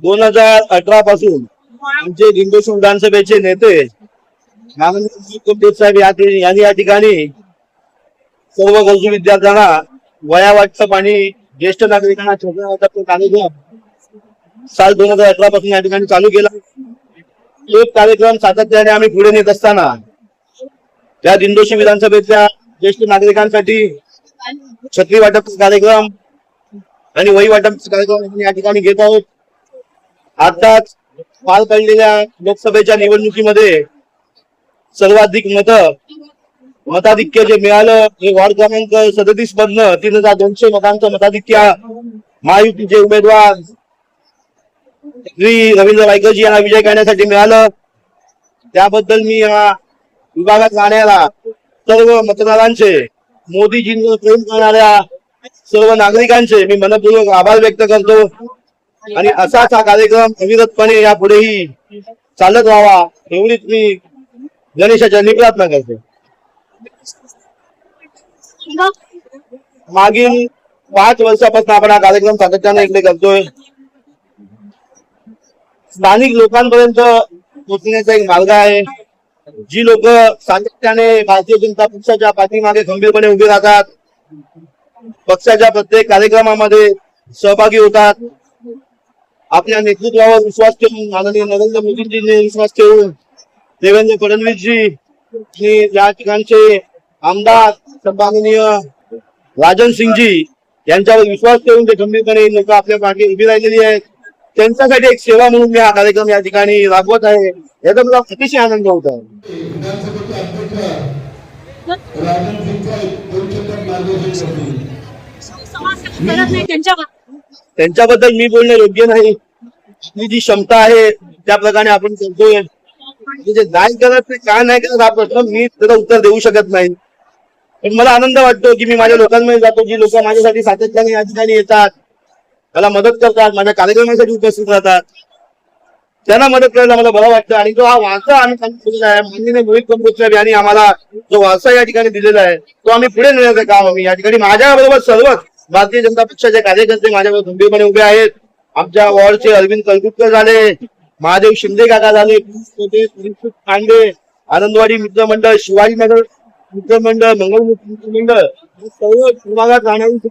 दोन हजार अठरा पासून आमचे दिंडोशी विधानसभेचे नेते साहेब यांनी या ठिकाणी सर्व गरजू विद्यार्थ्यांना वया वाटप आणि ज्येष्ठ नागरिकांना छोट्या वाटप कार्यक्रम साल दोन हजार अठरा पासून या ठिकाणी चालू केला. एक कार्यक्रम सातत्याने आम्ही पुढे नेत असताना त्या दिंडोशी विधानसभेच्या ज्येष्ठ नागरिकांसाठी छत्री वाटप कार्यक्रम आणि वही वाटप कार्यक्रम या ठिकाणी घेत आहोत. आताच पार पडलेल्या लोकसभेच्या निवडणुकीमध्ये सर्वाधिक मत मताधिक्य जे मिळालं हे वॉर्ड क्रमांक सदतीस मधनं तीन हजार दोनशे मतांचं मताधिक्य महायुतीचे उमेदवार श्री रवींद्र वायकरजी यांना विजय करण्यासाठी मिळालं. त्याबद्दल मी या विभागात राहणाऱ्या सर्व मतदारांचे मोदीजींवर प्रेम करणाऱ्या सर्व नागरिकांचे मी मनपूर्वक आभार व्यक्त करतो. आणि असाच हा कार्यक्रम अविरतपणे यापुढेही चालत राहावा एवढीच मी गणेशाच्या प्रार्थना करतो. मागील पाच वर्षापासून आपण हा कार्यक्रम सातत्याने इकडे करतोय. स्थानिक लोकांपर्यंत पोहोचण्याचा एक मार्ग आहे. जी लोक सातत्याने भारतीय जनता पक्षाच्या पाठीमागे खंबीरपणे उभे राहतात पक्षाच्या प्रत्येक कार्यक्रमामध्ये सहभागी होतात. आपल्या नेतृत्वावर विश्वास ठेवून माननीय नरेंद्र मोदींजींनी विश्वास ठेवून देवेंद्र फडणवीसजी आणि या ठिकाणचे आमदार सन्माननीय राजन सिंगजी यांच्यावर विश्वास ठेवून ते गंभीरपणे लोक आपल्या मागे उभी राहिलेली आहेत. त्यांच्यासाठी एक सेवा म्हणून मी हा कार्यक्रम या ठिकाणी राबवत आहे. याचा मला अतिशय आनंद होत आहे. त्यांच्यावर? त्यांच्याबद्दल मी बोलणं योग्य नाही. आपली जी क्षमता आहे त्या प्रकारे आपण करतोय. म्हणजे नाही करत ते काय नाही करत हा प्रश्न मी त्याला उत्तर देऊ शकत नाही. पण मला आनंद वाटतो की मी माझ्या लोकांमध्ये जातो जी लोक माझ्यासाठी सातत्याने या ठिकाणी येतात. मला मदत करतात माझ्या कार्यक्रमासाठी उपस्थित राहतात. त्यांना मदत करायला मला बरं वाटतं. आणि जो हा वारसा आम्ही त्यांना आहे माननीय मोहित कंपोज साहेब यांनी आम्हाला जो वारसा या ठिकाणी दिलेला आहे तो आम्ही पुढे नेण्याचं काम आम्ही या ठिकाणी माझ्या बरोबर सर्वच भारतीय जनता पक्षाचे कार्यकर्ते माझ्यावर गंभीरपणे उभे आहेत. आमच्या वॉर्डचे अरविंद कलकुटकर झाले महादेव शिंदे काका झाले पियुष पांडे आनंदवाडी मित्रमंडळ शिवाजीनगर मित्रमंडळ मंगळ मित्रमंडळ सर्व विभागात राहणारी